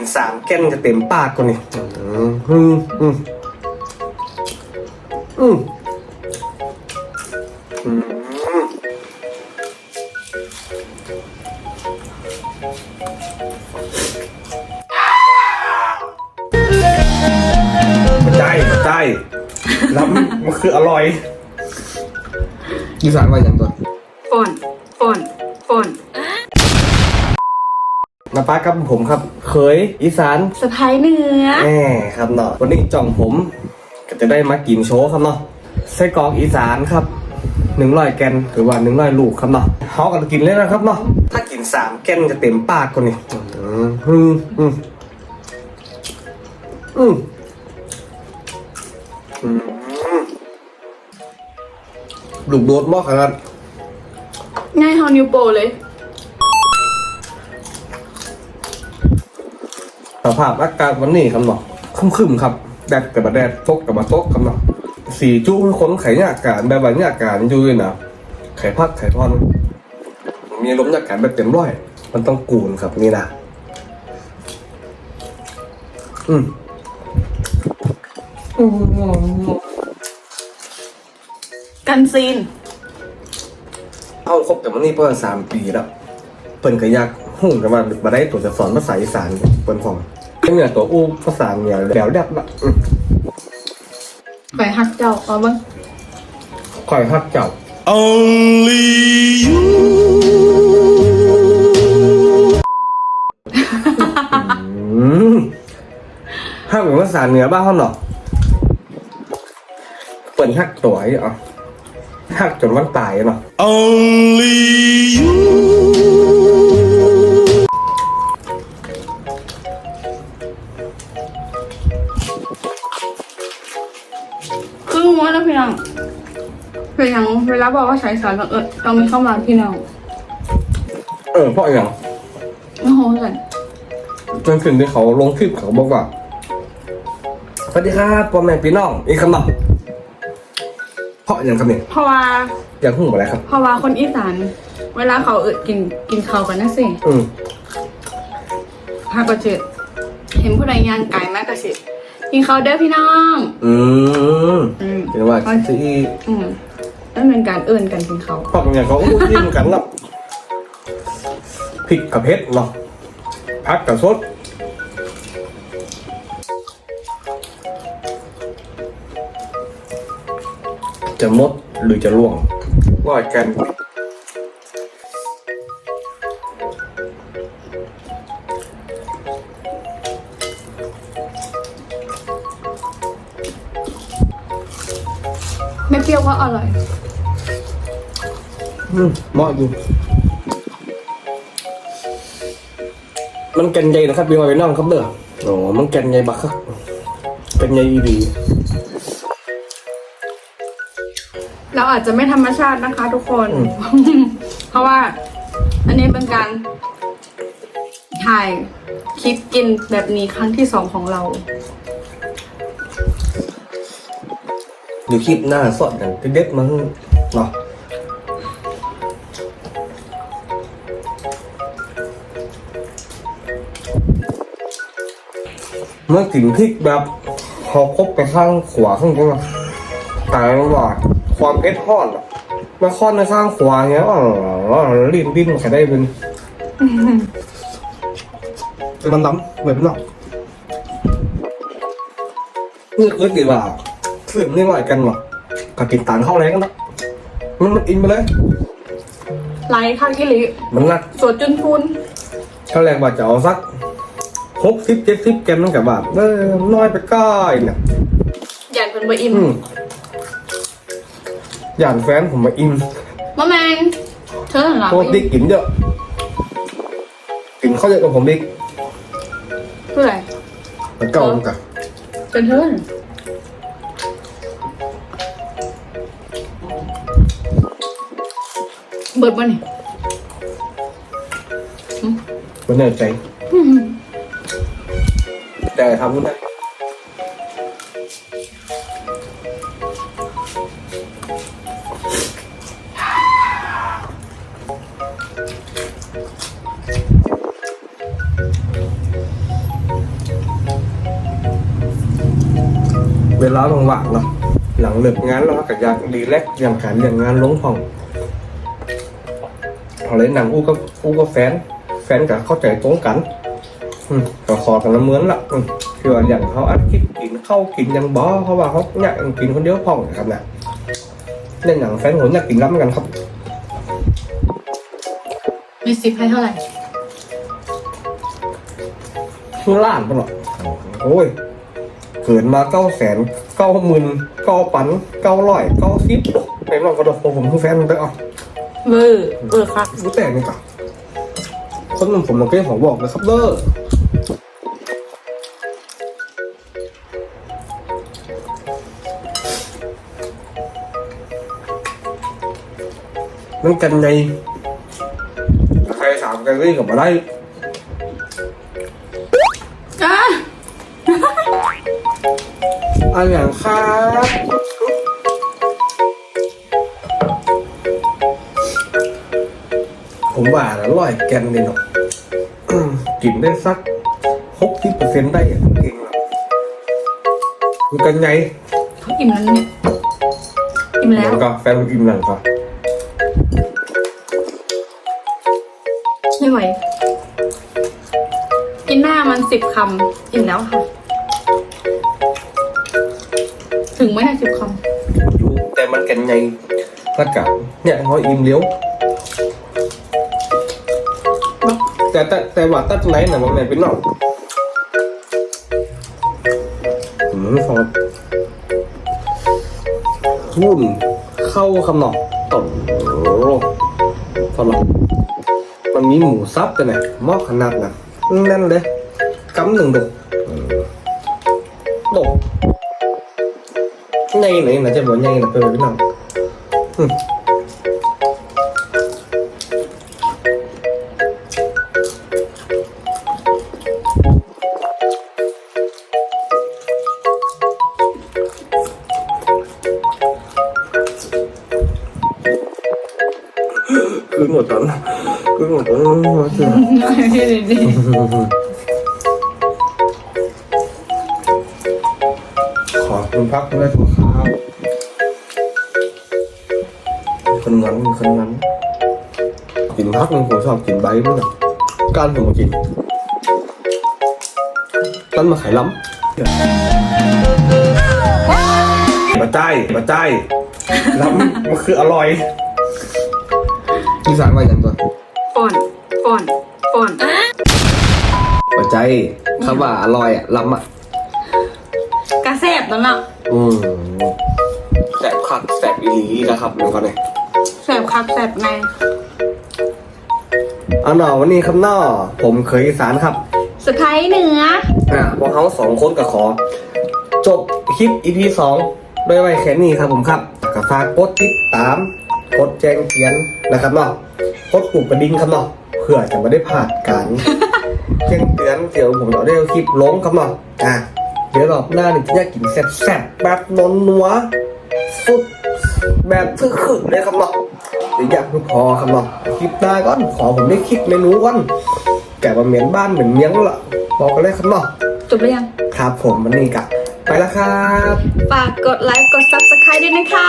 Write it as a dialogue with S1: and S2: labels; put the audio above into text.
S1: กินสามแก้นจะเต็มปากคนนี้อืมอืมอืมอืมอืมใช่ใช่แล้วมันมันคืออร่อยอีสานว่าอย่างตัว
S2: ฝนฝนฝน
S1: มาป้ากับผมครับเคยอีสาน
S2: สะพายเนื้อ
S1: แหมครับเนาะวันนี้จ่องผม ก็จะได้มากินโชว์ครับเนาะไส้กรอกอีสานครับหนึ่งร้อยแกนหรือว่าหนึ่งร้อยลูกครับเนาะเขากันกินเลยนะครับเนาะถ้ากินสามแกนจะเต็มปากคนนี้อืมอืมอืมอืมอืมลูกโดดบอกครับ
S2: ง่ายเท่านิ้วโปรเลย
S1: สภาพอากาศวันนี้ครับเนาะครึมๆครับแดดกับมาแดดตกกับมาตกครับเนาะสีจุ้คือคนไข่ยากการแบบว่าหยากการอยู่เลยนะไข่พักไข่ทอนมีลมณ์ยากการแบบเต็มร้อย มันต้องกูนครับนี่นะอืมอืม
S2: กันซีน
S1: เอาคบกับมันนี่เพิ่สามปีแล้ว เปิ่นก็อยากหุ่นกันมามาได้ตัวจะสอนภาษาอีสานเปิ่นของ เนี่ยตัวอู้ภาษาเนี่ยแล้วแดบละอืม
S2: ไปหักเจ้าเอาบ้าง
S1: คอยฮักเจ้า
S3: Only you.
S1: อืมฮักเหมือนภาษาเหนือบ้านเขาเนาะเปิ่นฮักตัวไอ้อะฮักจนวันตายเนาะ
S3: Only you.
S2: ลาบอกว่าใช้สารเออต้องมีเข้ามาพี่น้อง
S1: เออเพราะอย่าง
S2: โอ้โหสัน
S1: จนถึงที่เขาลงคลิปเขาบอกว่าสวัสดีครับพ่อแม่พี่น้องอีกคำเนาะเพราะอย่างคำนี้
S2: เพราะว่า
S1: อย่างหุ่งอะไรครับ
S2: เพราะว่าคนอีสานเวลาเขาเออกินกินข้าวกันนะสิ
S1: อืม
S2: พาก็เจอเห็นผู้ใดย่างไก่มากก็สิกินข้าวเด้อพี่น้อง
S1: อืม
S2: อืม
S1: เห็นว่าที่
S2: อืม นั่นเป็นการเอื่นกันกินข้าว
S1: เพราะอย่างเขาอู้ยิ้มกันเนาะพริกกับเพชรเนาะพักกับสดจะมดหรือจะล่วงว่ากัน
S2: ไม่เปรี้ยวก็อร่อย
S1: อืมเหมาะอยู่ มันแกันใหญ่นะครับพี่มาไปน้องครับเด้อโอ้มันแกันใหญ่บักครับแกันใหญ่อีดี
S2: เราอาจจะไม่ธรรมชาตินะคะทุกคน เพราะว่า อันนี้เป็นการถ่ายคลิปกินแบบนี้ครั้งที่สองของเรา
S1: เดี๋ยวคลิปหน้าสดกันเด็ดๆมั้งเนาะ มื่อกินพริกแบบพอครบไปข้างขวาข้างตรงนั้นแต่ว่าความเผ็ดฮอดอะมาค้อนในข้างขวาเงี้ยอ๋อลิ้นดิ้นใครได้เป็นมันดำแบบนั้นนี่คือกี่ว่าสื่อนี่หน่อยกันวะกับกินต่างเข้าแรงกันนะมันมันอินไปเลย
S2: ไลค์ค่ะกิลิ
S1: มันหนัก
S2: สวดจุนพูน
S1: เท่าแรงว่าจะเอาสัก หกสิบเจ็ดสิบแกนมันกับแบบเออน้อยไปก้อยเนี่ย
S2: ยันเป็นเบอร์อิม
S1: อืมอย่างแฟนผมมาอิน
S2: มะแมงเธอหลัง
S1: โคตรดิกกินเยอะกินข้าวเยอะกว่าผมดิก
S2: เพื่ออะไร
S1: มันเก่ามันกับ
S2: เป็นเธอเบิดบ่นี่
S1: มันเหนื่อยใจ แต่ทำนู้นเวลาว่างเนาะหลังเลิกงานเราก็อยากรีแลกอย่างขันอย่างงานลงห้องพอเลยนังอู้ก็อู้ก็แฟน แฟนกับเข้าใจตรงกัน ก็ขอกันละเหมือนละอืมคือว่าอย่างเขาอัดคลิปกินเข้าวกินยังบอเพราะว่าเขาอยากกินคนเดียวพ่องนะครับนะเล่นหนังแฟนผมอยากกินรับเหมือนกันครับ
S2: มีสิบให้เท่าไหร่
S1: คือล้านปะเนาะโอ้ยเกิดมาเก้าแสนเก้าหมื่นเก้าปันเก้าร้อยเก้าสิบไอ้น้องกระโดดผมคือแฟนมันได้อะ
S2: เวอร์เวอร์ครับ
S1: รู้แต่นี่ก่อนคนหนุ่มผมมันก็ยังขอบอกเลยครับเด้อ มันกันไงใครสามกันก็ยังกลับมาได้
S2: อะ
S1: อันอย่างครับผมว่าอร่อยแกนเลยเนาะ กินได้สักหกสิบเปอร์เซ็นต์ได้อะเก่งแล้วมันกันไง
S2: เขาอิ่มแล้วเนี่ยอิ่มแล้ว
S1: ก็แฟนผมอิ่มหลังก็
S2: ไม่ไหวกินหน้ามันสิบคำอิ่มแล้วค่ะ ถึงไหมนะสิบค
S1: อยู่แต่มันกันไงสักกับเนี่ยเขาอิ่มเลี้ยว แต่แต่แต่ว่าตัดไหนน่ะมันไม่เป็นหรอกอืมฟอดวุ่นเข้าคำหนอกตบโอ้ฟอดหรอกมันมีหมูซับแต่ไหนม้อขนาดน่ะแน่นเลยกำหนึ่งดกดกไงไหนน่ะจะบอกไงน่ะเป็นแบบนั้นอืม ขอบคุณครับคุณแม่ทุกครับคนงั้นคนงั้นกินพักหนึงผมชอบกินใบมั้งนะก้านผมมากินต้นมาขายล้ำมาใจมาใจล้ำมันคืออร่อยอีสานว่าอย่างตัว
S2: ป่อน ป่อนป่อน
S1: มาใจคำว่าอร่อยอะล้ำอะ
S2: กระแซบนั่นน่ะ
S1: อืมแสบคักแสบอีหลีนะครับเดี๋ยวก่อนเลย
S2: แสบครับแสบใน
S1: เอาหน่อวันนี้ครับหน่อผมเคยอีสานครับ
S2: สไพรส์เหนือ
S1: อ่าพวกเขาสองคนก็ขอ จบคลิป EP สองด้วยไว้แค่นี้ครับผมครับก็ฝากกดติดตาม กดแจ้งเตือนนะครับเนาะกดปุ่มกระดิ่งครับเนาะเพื่อจะไม่ได้พลาดการแจ้งเตือนเดี๋ยวผมจะได้เอาคลิปลงครับเนาะอะเดี๋ยวรอบหน้านี่จะอยากกินแซ่บๆแบบนนนัวสุดแบบคึกๆเลยครับเนาะเดี๋ยวอยากไม่พอครับเนาะคลิปหน้าก่อนขอผมได้คิดเมนูก่อนแกว่าเหมือนบ้านเหมือนเมียงละบอกกันเลยครับเนาะ
S2: จบหรือยัง
S1: ครับผมวันนี้กะไปแล้วครับ
S2: ฝากกดไลค์กด subscribe ด้วยนะคะ